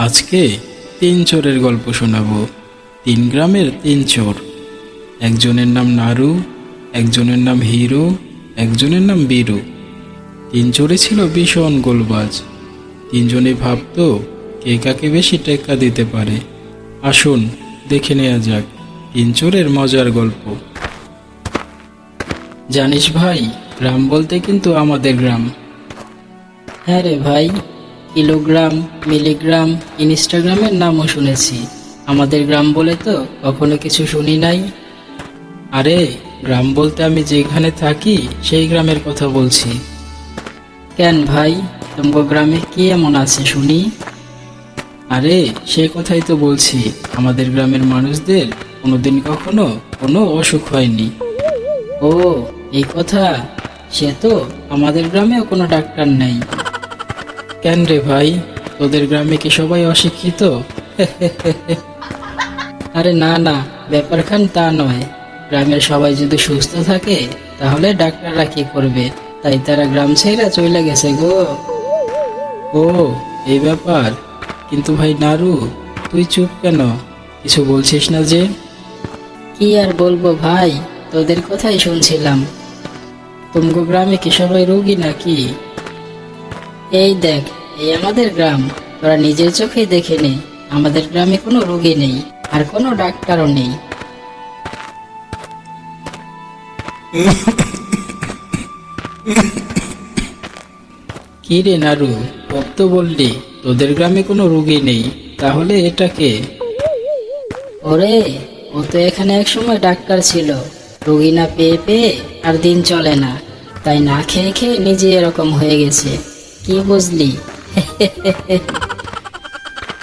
আজকে তিন চোরের গল্প শোনাবো। তিন গ্রামের তিন চোর। একজনের নাম নারু, একজনের নাম হিরো, একজনের নাম বীরু। তিন চোরে ছিল ভীষণ গোলবাজ। তিনজনে ভাবতো কে কাকে বেশি টেক্কা দিতে পারে। আসুন, দেখে নেওয়া যাক তিন চোরের মজার গল্প। জানিস ভাই, গ্রাম বলতে কিন্তু আমাদের গ্রাম। হ্যাঁ রে ভাই কিলোগ্রাম, মিলিগ্রাম, ইনস্টাগ্রামের নামও শুনেছি। আমাদের গ্রাম বলে তো কখনো কিছু শুনি নাই। আরে, গ্রাম বলতে আমি যেখানে থাকি, সেই গ্রামের কথা বলছি। কেন ভাই? তোমার গ্রামে কি এমন আছে শুনি? আরে, সে কথাই তো বলছি। আমাদের গ্রামের মানুষদের কোনোদিন কখনো কোনো অসুখ হয়নি। ও, এই কথা? সে তো আমাদের গ্রামেও কোনো ডাক্তার নেই। কেন রে ভাই? তোদের গ্রামে কি সবাই অশিক্ষিত? আরে না না ব্যাপারখান তা নয়। গ্রামের সবাই যদি সুস্থ থাকে তাহলে ডাক্তাররা কি করবে? তাই তারা গ্রাম ছেড়ে চলে গেছে গো। ও এই ব্যাপার। কিন্তু ভাই নারু তুই চুপ কেন? কিছু বলছিস না যে? কি আর বলব ভাই? তোদের কথাই শুনছিলাম। তুমগো গ্রামে কি সবাই রোগী নাকি? এই দেখ এই আমাদের গ্রাম। তোরা নিজের চোখেই দেখে নে আমাদের গ্রামে কোনো রোগী নেই আর কোনো ডাক্তারও নেই। কি রে নারু সব তো বললি তোদের গ্রামে কোনো রুগী নেই তাহলে এটাকে ওরে ও তো এখানে এক সময় ডাক্তার ছিল। রোগী না পেয়ে পেয়ে আর দিন চলে না তাই না খেয়ে খেয়ে নিজে এরকম হয়ে গেছে। কি বুঝলি?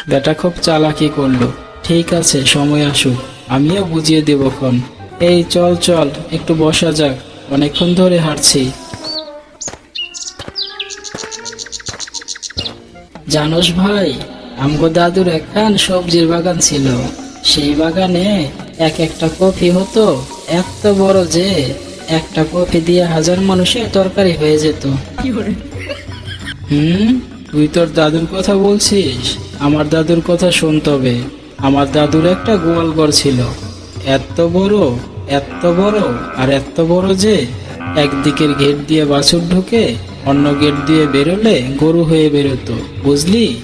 বেটা খুব চালাকি করল। ঠিক আছে সময় আসুক। আমিও বুঝিয়ে দেব খন এই চল চল একটু বসা যাক। অনেকক্ষণ ধরে হাঁটছি। জানোস ভাই আমগো দাদুর একখান সবজির বাগান ছিল। সেই বাগানে এক একটা কফি হতো এত বড় যে একটা কফি দিয়ে হাজার মানুষের তরকারি হয়ে যেত। হুম? তুই তোর দাদুর কথা বলছিস? আমার দাদুর কথা শুন তবে। আমার দাদুর একটা গোয়াল ঘর ছিল। এত বড় এত বড়, আর এত বড় যে একদিকের গেট দিয়ে বাছুর ঢুকে অন্য গেট দিয়ে বেরোলে গরু হয়ে বেরোতো, বুঝলি?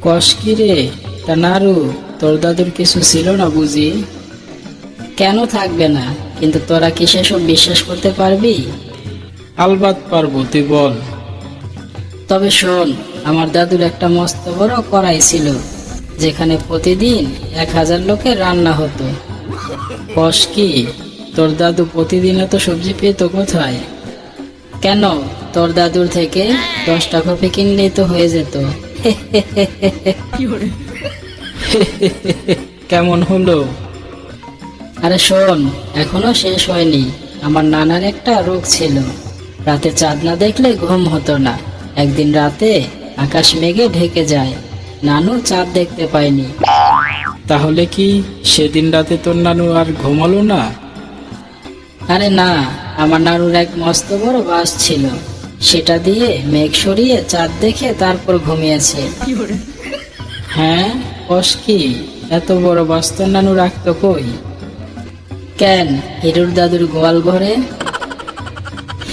কষ রে? তা নারু, তোর দাদুর কিছু ছিল না বুঝি? কেন থাকবে না? কিন্তু তোরা কি সেসব বিশ্বাস করতে পারবি? আলবাত পারব, তুই বল। তবে শোন, আমার দাদুর একটা মস্ত বড় কড়াই ছিল, যেখানে প্রতিদিন এক হাজার লোকের রান্না হতো। কষ কি, তোর দাদু প্রতিদিন এত সবজি পেত কোথায়? কেন, তোর দাদুর থেকে দশটা কপি কিনলেই তো হয়ে যেত। কেমন হলো? আরে শোন, এখনও শেষ হয়নি। আমার নানার একটা রোগ ছিল। রাতে চাঁদ না দেখলে ঘুম হতো না। একদিন রাতে আকাশ মেঘে ঢেকে যায়। নানু চাঁদ দেখতে পায়নি। তাহলে কি সেদিন রাতে তোর নানু আর ঘুমালো না? আরে না আমার নানুর এক মস্ত বড় বাস ছিল। সেটা দিয়ে মেঘ সরিয়ে চাঁদ দেখে তারপর ঘুমিয়েছে। হ্যাঁ কস কি? এত বড় বাস তোর নানু রাখতো কই? কেন হিরুর দাদুর গোয়াল ঘরে?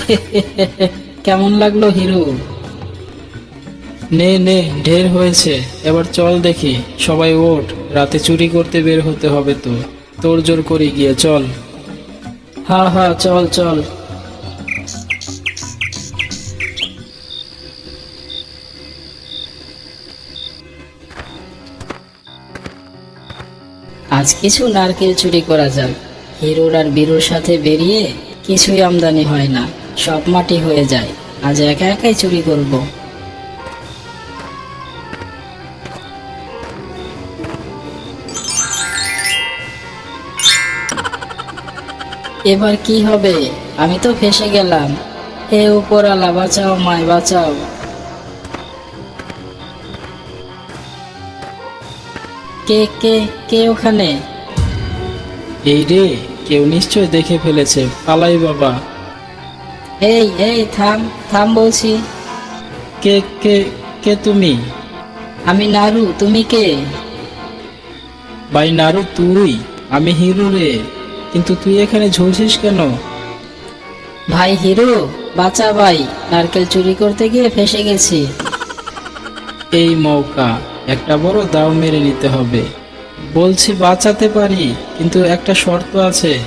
কেমন লাগল হিরো? নে নে, ঢের হয়েছে। এবার চল দেখি, সবাই ওঠ, রাতে চুরি করতে বের হতে হবে তো। তোর জোর করি গিয়ে চল। হা হা, চল চল। আজ কিছু নারকেল চুরি করা যাক। হিরোর আর বীরুর সাথে বেরিয়ে কিছুই আমদানি হয় না, সব মাটি হয়ে যায়। আজ একা একাই চুরি করব। এবার কি হবে? আমি তো ফেসে গেলাম। হে উপরালা বাঁচাও মায় বাঁচাও। কে কে কে ওখানে? এই রে কেউ নিশ্চয় দেখে ফেলেছে। পালাই বাবা। এই এই থাম থাম বলছি। কে কে কে তুমি? আমি নারু তুমি কে? ভাই নারু তুই? আমি হিরু রে। কিন্তু তুই এখানে ঝুলছিস কেন? ভাই হিরো বাঁচা ভাই নারকেল চুরি করতে গিয়ে ফেসে গেছি। এই মৌকা একটা বড় দাও মেরে নিতে হবে। বলছি বাঁচাতে পারি কিন্তু একটা শর্ত আছে।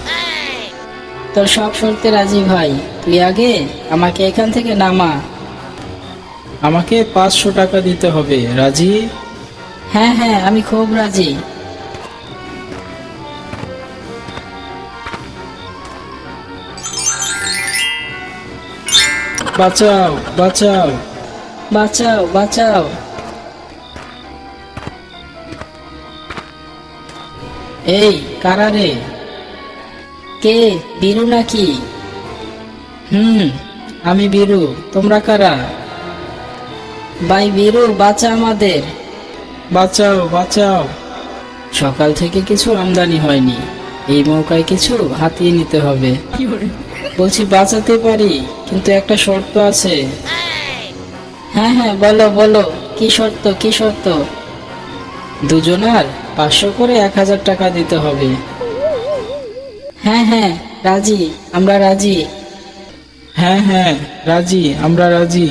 তোর সব শর্তে রাজি ভাই। তুই আগে আমাকে এখান থেকে নামা। আমাকে পাঁচশো টাকা দিতে হবে রাজি? হ্যাঁ হ্যাঁ আমি খুব রাজি। বাঁচাও বাঁচাও। বাঁচাও বাঁচাও। এই, কারা রে? কে? বীরু নাকি? হুম, আমি বীরু। তোমরা কারা? ভাই বীরু, বাঁচা আমাদের। বাঁচাও বাঁচাও। সকাল থেকে কিছু আমদানি হয়নি। এই মৌকায় কিছু হাতিয়ে নিতে হবে। বলছি বাঁচাতে পারি, কিন্তু একটা শর্ত আছে। হ্যাঁ হ্যাঁ বলো বলো, কি শর্ত কি শর্ত? দুজনার পাঁচশো করে এক হাজার টাকা দিতে হবে। হ্যাঁ হ্যাঁ রাজি, আমরা রাজি। হ্যাঁ হ্যাঁ রাজি, আমরা রাজি।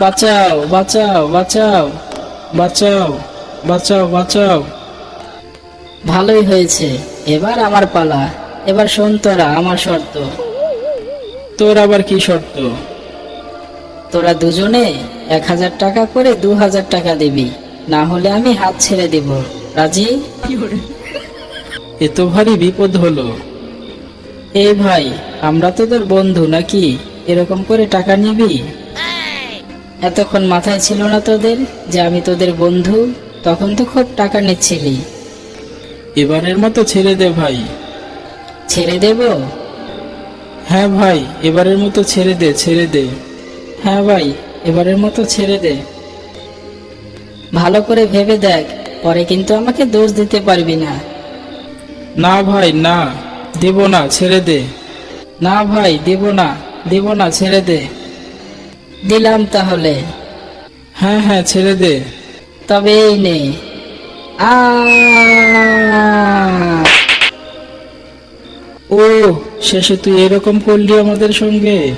বাঁচাও বাঁচাও বাঁচাও। বাঁচাও বাঁচাও বাঁচাও। ভালোই হয়েছে। এবার আমার পালা। এবার শোন তোরা আমার শর্ত। তোর আবার কি শর্ত? তোরা দুজনে এক হাজার টাকা করে দু হাজার টাকা দিবি। না হলে আমি হাত ছেড়ে দেব। রাজি? এ তো ভারী বিপদ হলো। এই ভাই আমরা তো তোর বন্ধু নাকি? এরকম করে টাকা নিবি? এতক্ষণ মাথায় ছিল না তোদের যে আমি তোদের বন্ধু? তখন তো খুব টাকা নিচ্ছিলি। এবারের মতো ছেড়ে দে ভাই। ছেড়ে দেব? হ্যাঁ ভাই এবারের মতো ছেড়ে দে ছেড়ে দে। হ্যাঁ ভাই এবারের মতো ছেড়ে দে। ভালো করে ভেবে দেখ পরে কিন্তু আমাকে দোষ দিতে পারবি না। না ভাই না। দেব না ছেড়ে দে। না ভাই দেব না দেব না ছেড়ে দে। দিলাম তাহলে। হ্যাঁ হ্যাঁ ছেড়ে দে। তবে এই নে। আ ও শেষে তুই এরকম করলি আমাদের সঙ্গে?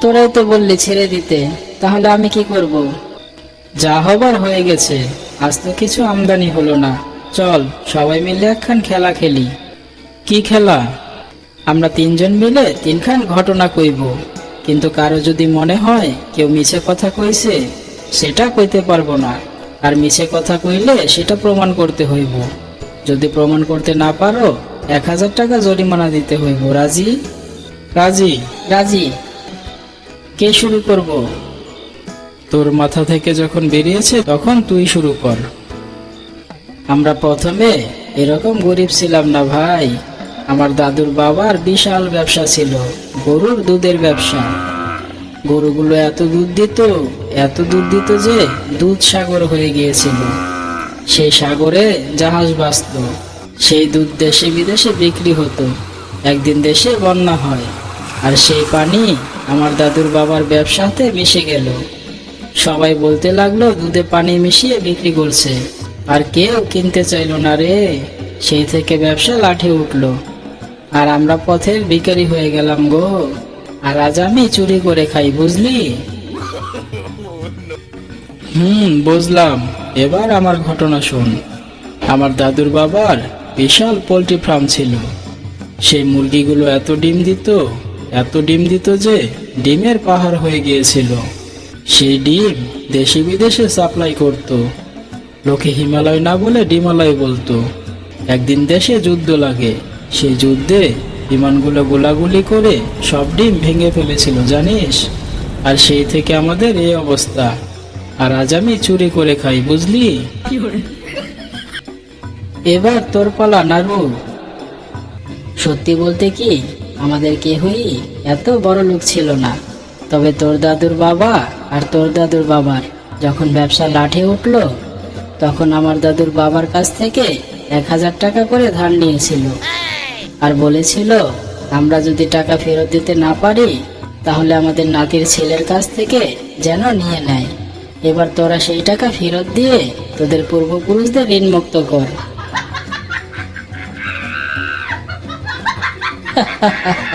তোরাই তো বললি ছেড়ে দিতে তাহলে আমি কি করব? যা হবার হয়ে গেছে আজ তো কিছু আমদানি হলো না। চল সবাই মিলে একখান খেলা খেলি। কি খেলা? আমরা তিনজন মিলে তিনখান ঘটনা কইব। কিন্তু কারও যদি মনে হয় কেউ মিছে কথা কইছে, সেটা কইতে পারব না। আর মিছে কথা কইলে সেটা প্রমাণ করতে হইব। যদি প্রমাণ করতে না পারো, এক হাজার টাকা জরিমানা দিতে হইব। রাজি? রাজি। রাজি। কে শুরু করব? তোর মাথা থেকে যখন বেরিয়েছে, তখন তুই শুরু কর। আমরা প্রথমে এরকম গরিব ছিলাম না ভাই। আমার দাদুর বাবার বিশাল ব্যবসা ছিল, গরুর দুধের ব্যবসা। গরুগুলো এত দুধ দিত, এত দুধ দিত যে দুধ সাগর হয়ে গিয়েছিল। সেই সাগরে জাহাজ বাঁচত, সেই দুধ দেশে বিদেশে বিক্রি হতো। একদিন দেশে বন্যা হয়, আর সেই পানি আমার দাদুর বাবার ব্যবসাতে মিশে গেল। সবাই বলতে লাগল, দুধে পানি মিশিয়ে বিক্রি করছে, আর কেউ কিনতে চাইলো না রে। সেই থেকে ব্যবসা লাঠে উঠল। আর আমরা পথের ভিখারি হয়ে গেলাম গো। আর আজ আমি চুরি করে খাই, বুঝলি? হুম, বুঝলাম। এবার আমার ঘটনা শোন। আমার দাদুর বাবার বিশাল পোলট্রি ফার্ম ছিল। সেই মুরগিগুলো এত ডিম দিত, এত ডিম দিত যে ডিমের পাহাড় হয়ে গিয়েছিল। সেই ডিম দেশে বিদেশে সাপ্লাই করত। লোকে হিমালয় না বলে ডিমালয় বলতো। একদিন দেশে যুদ্ধ লাগে। সেই যুদ্ধে বিমানগুলো গোলাগুলি করে সব ডিম ভেঙে ফেলেছিল, জানিস? আর সেই থেকে আমাদের এই অবস্থা। আর আজ আমি চুরি করে খাই, বুঝলি? এবার তোর পালা, নারু। সত্যি বলতে কি, আমাদের কেহই এত বড় লোক ছিল না। তবে তোর দাদুর বাবা আর তোর দাদুর বাবার যখন ব্যবসা লাঠে উঠল, তখন আমার দাদুর বাবার কাছ থেকে এক হাজার টাকা করে ধার নিয়েছিল। আর বলেছিল, আমরা যদি টাকা ফেরত দিতে না পারি, তাহলে আমাদের নাতির ছেলের কাছ থেকে যেন নিয়ে নেয়। এবার তোরা সেই টাকা ফেরত দিয়ে তোদের পূর্বপুরুষদের ঋণ মুক্ত কর।